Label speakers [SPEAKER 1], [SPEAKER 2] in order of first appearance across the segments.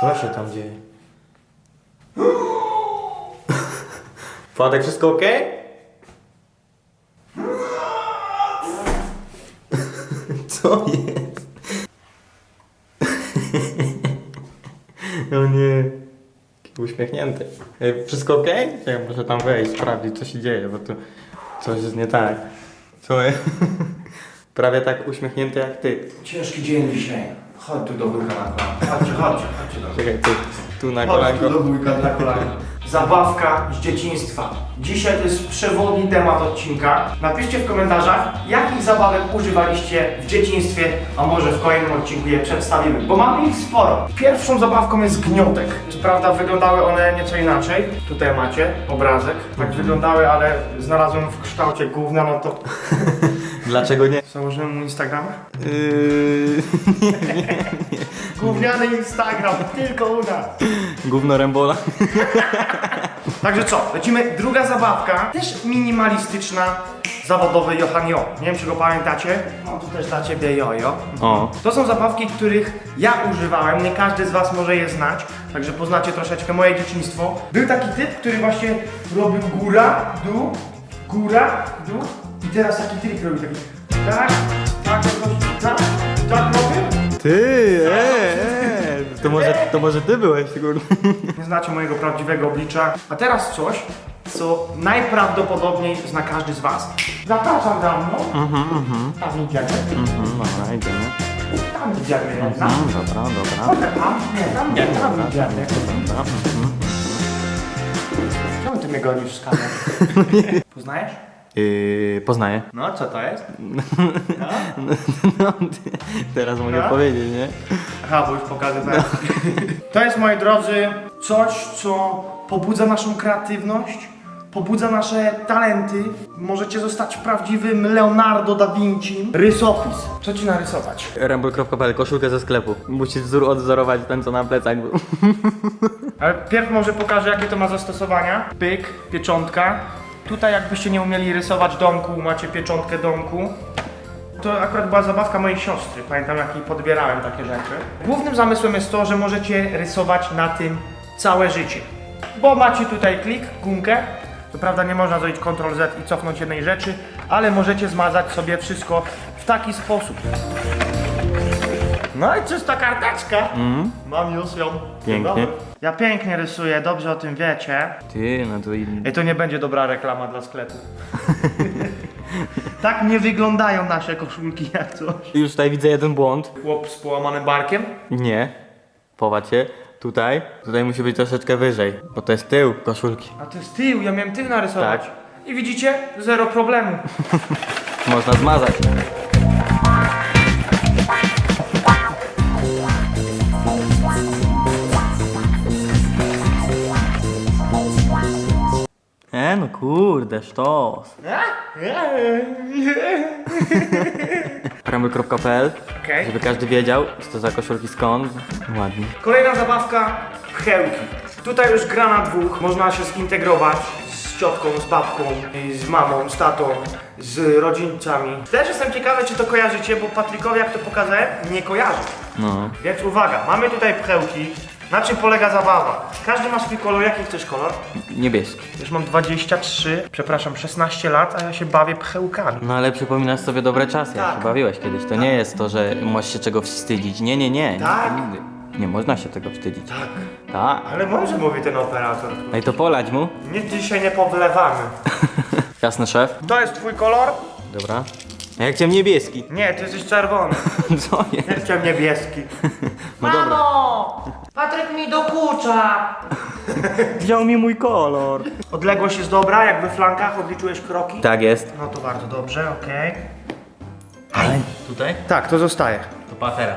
[SPEAKER 1] Co się tam dzieje? Władek, wszystko ok? Co jest? O nie. Uśmiechnięty. Wszystko ok? Ja muszę tam wejść, sprawdzić co się dzieje, bo tu coś jest nie tak. Co jest? Prawie tak uśmiechnięty jak ty.
[SPEAKER 2] Ciężki dzień dzisiaj. Chodź tu do wujka na kolana. Chodźcie, chodźcie, chodźcie do
[SPEAKER 1] Czekaj, tu, tu na
[SPEAKER 2] Chodź tu
[SPEAKER 1] kolanko.
[SPEAKER 2] do wujka na kolana. Zabawka z dzieciństwa. Dzisiaj to jest przewodni temat odcinka. Napiszcie w komentarzach, jakich zabawek używaliście w dzieciństwie, a może w kolejnym odcinku je przedstawimy, bo mamy ich sporo. Pierwszą zabawką jest gniotek. Co prawda wyglądały one nieco inaczej. Tutaj macie obrazek. Tak wyglądały, ale znalazłem w kształcie gówna, no to
[SPEAKER 1] Dlaczego nie?
[SPEAKER 2] założymy mu Instagrama.
[SPEAKER 1] Yy,
[SPEAKER 2] Gówniany Instagram, tylko u nas.
[SPEAKER 1] gówno Rembola.
[SPEAKER 2] Także co, lecimy. Druga zabawka, też minimalistyczna, zawodowy Johan Jo. Nie wiem, czy go pamiętacie. No tu też dla ciebie jojo.
[SPEAKER 1] O.
[SPEAKER 2] To są zabawki, których ja używałem, nie każdy z was może je znać, także poznacie troszeczkę moje dzieciństwo. Był taki typ, który właśnie robił góra, dół, góra, dół i teraz taki trik robi taki tak, tak, jakoś, tak, tak robię.
[SPEAKER 1] Ty, eee, to może, to może ty byłeś, kurde.
[SPEAKER 2] Nie znacie mojego prawdziwego oblicza. A teraz coś, co najprawdopodobniej zna każdy z was. Zapraszam za mną. Tam idziemy.
[SPEAKER 1] Mhm, dobra, idziemy.
[SPEAKER 2] Tam idziemy jednak.
[SPEAKER 1] Mhm, dobra, dobra.
[SPEAKER 2] Może tam? Nie, tam nie, tam idziemy.
[SPEAKER 1] Dobra, mhm.
[SPEAKER 2] Czemu ty mnie gonisz z kamery? Poznajesz?
[SPEAKER 1] Yy, poznaję.
[SPEAKER 2] No, co to jest?
[SPEAKER 1] No, ty, teraz mogę
[SPEAKER 2] No.
[SPEAKER 1] powiedzieć, nie?
[SPEAKER 2] Aha, bo już pokazywałem. To jest, moi drodzy, coś, co pobudza naszą kreatywność, pobudza nasze talenty. Możecie zostać prawdziwym Leonardo da Vinci. Rysopis. Co ci narysować?
[SPEAKER 1] Rembol.pl, koszulkę ze sklepu. Musisz wzór odzorować ten, co na plecach był.
[SPEAKER 2] Ale pierw może pokażę, jakie to ma zastosowania. Pyk, pieczątka. Tutaj jakbyście nie umieli rysować domku, macie pieczątkę domku. To akurat była zabawka mojej siostry. Pamiętam, jak jej podbierałem takie rzeczy. Głównym zamysłem jest to, że możecie rysować na tym całe życie. Bo macie tutaj klik, gumkę. Co prawda nie można zrobić Ctrl Z i cofnąć jednej rzeczy, ale możecie zmazać sobie wszystko w taki sposób. No i czysta karteczka. Mam już ją.
[SPEAKER 1] Pięknie.
[SPEAKER 2] Dobry. Ja pięknie rysuję, dobrze o tym wiecie.
[SPEAKER 1] Ty, no to i...
[SPEAKER 2] I to nie będzie dobra reklama dla sklepu. tak nie wyglądają nasze koszulki jak coś.
[SPEAKER 1] Już tutaj widzę jeden błąd.
[SPEAKER 2] Chłop z połamanym barkiem.
[SPEAKER 1] Nie. Powacie. Tutaj. Tutaj musi być troszeczkę wyżej, bo to jest tył koszulki.
[SPEAKER 2] A to jest tył, ja miałem tył narysować.
[SPEAKER 1] Tak.
[SPEAKER 2] I widzicie? Zero problemu.
[SPEAKER 1] Można zmazać. Kurde, sztos. Rambl.pl
[SPEAKER 2] Okej.
[SPEAKER 1] Żeby każdy wiedział, co to za koszulki skąd. Ładnie.
[SPEAKER 2] Kolejna zabawka, pchełki. Tutaj już gra na dwóch, można się zintegrować z ciotką, z babką, z mamą, z tatą, z rodzicami. Też jestem ciekawy, czy to kojarzycie, bo Patrykowi, jak to pokazałem, nie kojarzy.
[SPEAKER 1] No.
[SPEAKER 2] Więc uwaga, mamy tutaj pchełki. Na czym polega zabawa? Każdy ma swój kolor. Jaki chcesz kolor?
[SPEAKER 1] Niebieski.
[SPEAKER 2] Już mam 23, przepraszam, 16 lat, a ja się bawię pchełkami.
[SPEAKER 1] No ale przypominasz sobie dobre czasy, jak
[SPEAKER 2] Tak.
[SPEAKER 1] się bawiłeś kiedyś. To nie jest to, że możesz się czego wstydzić. Nie, nie, nie.
[SPEAKER 2] Tak.
[SPEAKER 1] Nigdy. Nie można się tego wstydzić.
[SPEAKER 2] Tak.
[SPEAKER 1] Tak.
[SPEAKER 2] Ale mądrze mówi ten operator.
[SPEAKER 1] No i to polać mu.
[SPEAKER 2] Nie, dzisiaj nie powlewamy.
[SPEAKER 1] Jasny szef.
[SPEAKER 2] To jest twój kolor?
[SPEAKER 1] Dobra. A jak chciałem niebieski.
[SPEAKER 2] Nie, ty jesteś czerwony.
[SPEAKER 1] Co jest?
[SPEAKER 2] Ja chciałem niebieski.
[SPEAKER 1] No dobra.
[SPEAKER 2] Mamo! Patryk mi dokucza!
[SPEAKER 1] Wziął mi mój kolor.
[SPEAKER 2] Odległość jest dobra, jak we flankach odliczyłeś kroki?
[SPEAKER 1] Tak jest.
[SPEAKER 2] No to bardzo dobrze, okej.
[SPEAKER 1] Ale tutaj?
[SPEAKER 2] Tak, to zostaje.
[SPEAKER 1] To patera.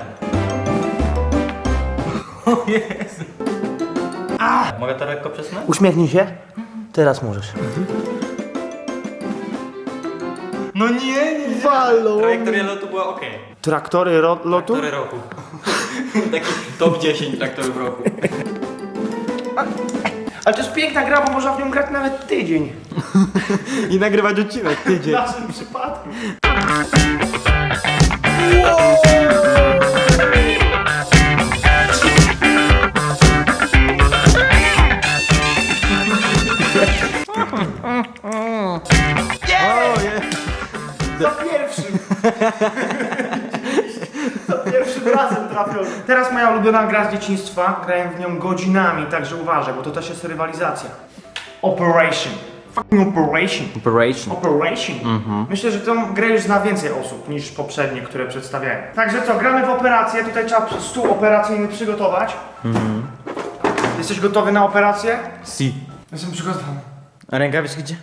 [SPEAKER 2] A!
[SPEAKER 1] Mogę to lekko przesunąć?
[SPEAKER 2] Uśmiechnij się. Teraz możesz.
[SPEAKER 1] No nie, nie.
[SPEAKER 2] Walą!
[SPEAKER 1] Trajektoria lotu była ok.
[SPEAKER 2] Traktory ro- lotu?
[SPEAKER 1] Traktory roku. Taki top 10 traktorów roku.
[SPEAKER 2] Ale to jest piękna gra, bo można w nią grać nawet tydzień.
[SPEAKER 1] I nagrywać odcinek tydzień.
[SPEAKER 2] W naszym przypadku. O, je. Za pierwszym. Teraz moja ulubiona gra z dzieciństwa. Grałem w nią godzinami, także uważaj, bo to też jest rywalizacja. Operation. Fucking Operation.
[SPEAKER 1] Operation.
[SPEAKER 2] Operation. Myślę, że tą grę już zna więcej osób niż poprzednie, które przedstawiałem. Także co, gramy w operację. Tutaj trzeba stół operacyjny przygotować. Jesteś gotowy na operację?
[SPEAKER 1] Si.
[SPEAKER 2] Jestem przygotowany.
[SPEAKER 1] A rękawiczki gdzie?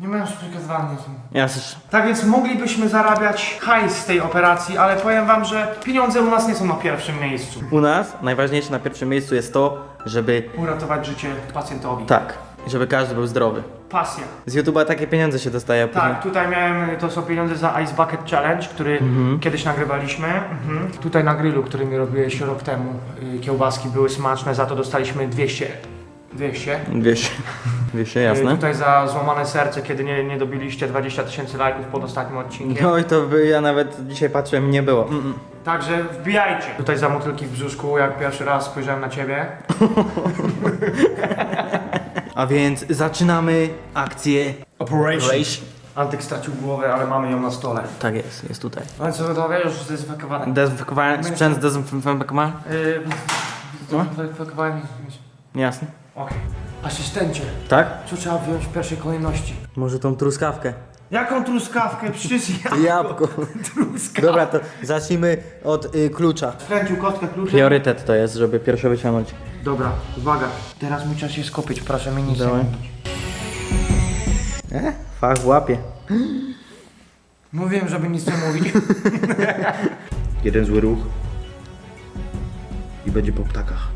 [SPEAKER 2] Nie mam już przygotowany.
[SPEAKER 1] Ja też.
[SPEAKER 2] Tak więc moglibyśmy zarabiać hajs z tej operacji, ale powiem wam, że pieniądze u nas nie są na pierwszym miejscu.
[SPEAKER 1] U nas najważniejsze na pierwszym miejscu jest to, żeby
[SPEAKER 2] Uratować życie pacjentowi.
[SPEAKER 1] tak, żeby każdy był zdrowy.
[SPEAKER 2] Pasja.
[SPEAKER 1] Z YouTube'a takie pieniądze się dostaje, a później...
[SPEAKER 2] Tak, tutaj miałem, to są pieniądze za Ice Bucket Challenge, który kiedyś nagrywaliśmy. Mhm. Tutaj na grillu, który mi robiłeś rok temu, y, kiełbaski były smaczne, za to dostaliśmy 200. 200.
[SPEAKER 1] Wiesz, wiesz,
[SPEAKER 2] Y,
[SPEAKER 1] jasne.
[SPEAKER 2] Tutaj za złamane serce, kiedy nie, nie dobiliście 20 tysięcy lajków pod ostatnim odcinkiem.
[SPEAKER 1] No i to by ja nawet dzisiaj patrzyłem, nie było. Mm, mm.
[SPEAKER 2] Także wbijajcie. Tutaj za motylki w brzuszku, jak pierwszy raz spojrzałem na ciebie.
[SPEAKER 1] A więc zaczynamy akcję Operation.
[SPEAKER 2] Antyk stracił głowę, ale mamy ją na stole.
[SPEAKER 1] Tak jest, jest tutaj.
[SPEAKER 2] No i co gotowe? Już zdezynfekowany.
[SPEAKER 1] Dezynfekowany, sprzęt zdezynfekowany?
[SPEAKER 2] Yy, zdezynfekowany.
[SPEAKER 1] Jasne.
[SPEAKER 2] Okej. Asystencie,
[SPEAKER 1] Tak?
[SPEAKER 2] co trzeba wyjąć w pierwszej kolejności?
[SPEAKER 1] Może tą truskawkę.
[SPEAKER 2] Jaką truskawkę? Przecież ja...
[SPEAKER 1] Jabłko. Dobra, to zacznijmy od y, klucza.
[SPEAKER 2] Skręcił kostkę kluczem.
[SPEAKER 1] Priorytet to jest, żeby pierwsze wyciągnąć.
[SPEAKER 2] Dobra, uwaga. Teraz mój czas się skupić, proszę mi nic nie
[SPEAKER 1] Dawaj.
[SPEAKER 2] mówić.
[SPEAKER 1] E? Fach w łapie.
[SPEAKER 2] Mówiłem, żeby nic nie mówić.
[SPEAKER 3] Jeden zły ruch i będzie po ptakach.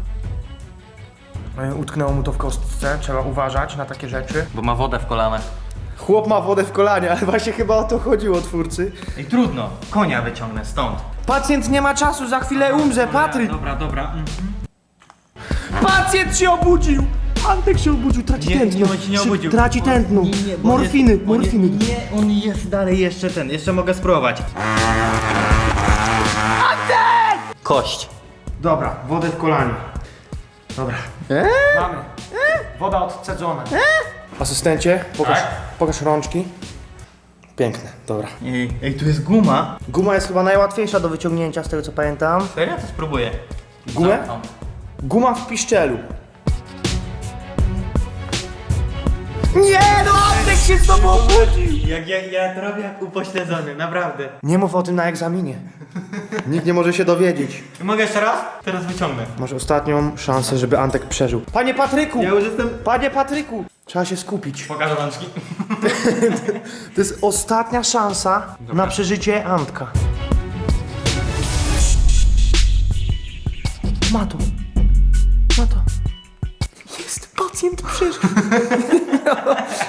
[SPEAKER 2] E, Utknęło mu to w kostce, trzeba uważać na takie rzeczy.
[SPEAKER 1] Bo ma wodę w kolanach.
[SPEAKER 3] Chłop ma wodę w kolanie, ale właśnie chyba o to chodziło twórcy.
[SPEAKER 1] Ej, trudno. Konia wyciągnę stąd.
[SPEAKER 2] Pacjent nie ma czasu, za chwilę umrze, Patryk!
[SPEAKER 1] Dobra, dobra. Mm.
[SPEAKER 2] Pacjent się obudził! Antek się obudził, traci
[SPEAKER 1] Nie,
[SPEAKER 2] tętno.
[SPEAKER 1] nie, on się nie
[SPEAKER 2] Szyb-
[SPEAKER 1] obudził.
[SPEAKER 2] Traci
[SPEAKER 1] On-
[SPEAKER 2] tętno.
[SPEAKER 1] nie, nie, bo on
[SPEAKER 2] morfiny,
[SPEAKER 1] jest- on
[SPEAKER 2] morfiny.
[SPEAKER 1] Jest, nie, on jest dalej jeszcze ten. Jeszcze mogę spróbować. Kość.
[SPEAKER 2] Dobra, wodę w kolanie. Dobra.
[SPEAKER 1] Eee?
[SPEAKER 2] Mamy. Woda odcedzona. Asystencie, pokaż,
[SPEAKER 1] Tak?
[SPEAKER 2] pokaż rączki. Piękne, dobra.
[SPEAKER 1] Ej, ej, tu jest guma.
[SPEAKER 2] Guma jest chyba najłatwiejsza do wyciągnięcia, z tego co pamiętam.
[SPEAKER 1] Serio? To spróbuję.
[SPEAKER 2] Gumę?
[SPEAKER 1] Zamknął.
[SPEAKER 2] Guma w piszczelu. Nie, no Antek się z tobą obudził!
[SPEAKER 1] Jak ja, ja to robię jak upośledzony, naprawdę.
[SPEAKER 2] Nie mów o tym na egzaminie.
[SPEAKER 3] Nikt nie może się dowiedzieć.
[SPEAKER 1] Mogę jeszcze raz? Teraz wyciągnę.
[SPEAKER 2] Masz ostatnią szansę, żeby Antek przeżył. Panie Patryku!
[SPEAKER 1] Ja już jestem...
[SPEAKER 2] Panie Patryku! Trzeba się skupić.
[SPEAKER 1] Pokażę rączki.
[SPEAKER 2] To jest ostatnia szansa na przeżycie Antka. Ma to. Pacjent przeżył.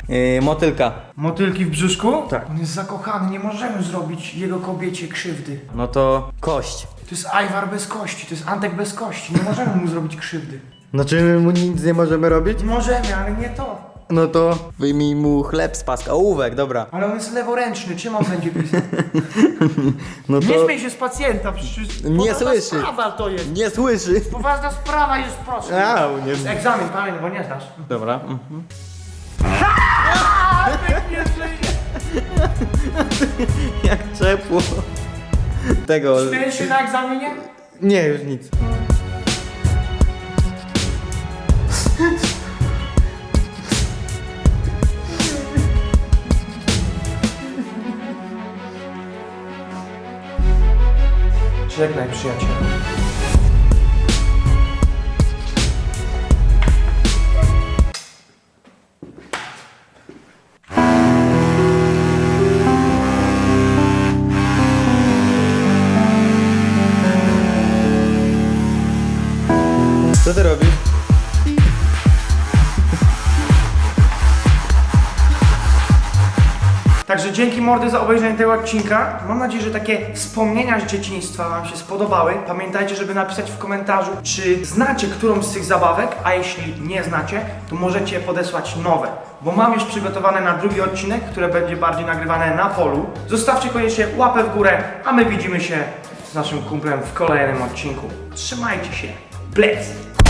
[SPEAKER 1] Yy, motylka.
[SPEAKER 2] Motylki w brzuszku?
[SPEAKER 1] Tak.
[SPEAKER 2] On jest zakochany, nie możemy zrobić jego kobiecie krzywdy.
[SPEAKER 1] No to kość.
[SPEAKER 2] To jest Ajwar bez kości, to jest Antek bez kości, nie możemy mu zrobić krzywdy.
[SPEAKER 1] Znaczy my mu nic nie możemy robić?
[SPEAKER 2] Możemy, ale nie to.
[SPEAKER 1] No to wyjmij mu chleb z paska. Ołówek, dobra.
[SPEAKER 2] Ale on jest leworęczny, czym on będzie pisał?
[SPEAKER 1] No
[SPEAKER 2] Nie
[SPEAKER 1] to
[SPEAKER 2] śmiej się z pacjenta, przecież
[SPEAKER 1] Nie
[SPEAKER 2] poważna
[SPEAKER 1] słyszy.
[SPEAKER 2] sprawa to jest.
[SPEAKER 1] nie słyszy.
[SPEAKER 2] Poważna sprawa jest, proszę.
[SPEAKER 1] Au, nie.
[SPEAKER 2] Egzamin, pamiętaj, bo nie znasz.
[SPEAKER 1] Dobra. Mhm. Jak czepło. Tego.
[SPEAKER 2] Śmiejesz się na egzaminie?
[SPEAKER 1] Nie, już nic.
[SPEAKER 2] Żegnaj, przyjacielu.
[SPEAKER 1] Co ty robisz?
[SPEAKER 2] Także dzięki mordy za obejrzenie tego odcinka. Mam nadzieję, że takie wspomnienia z dzieciństwa Wam się spodobały. Pamiętajcie, żeby napisać w komentarzu, czy znacie którąś z tych zabawek, a jeśli nie znacie, to możecie podesłać nowe. Bo mam już przygotowane na drugi odcinek, które będzie bardziej nagrywane na polu. Zostawcie koniecznie łapę w górę, a my widzimy się z naszym kumplem w kolejnym odcinku. Trzymajcie się. Bless!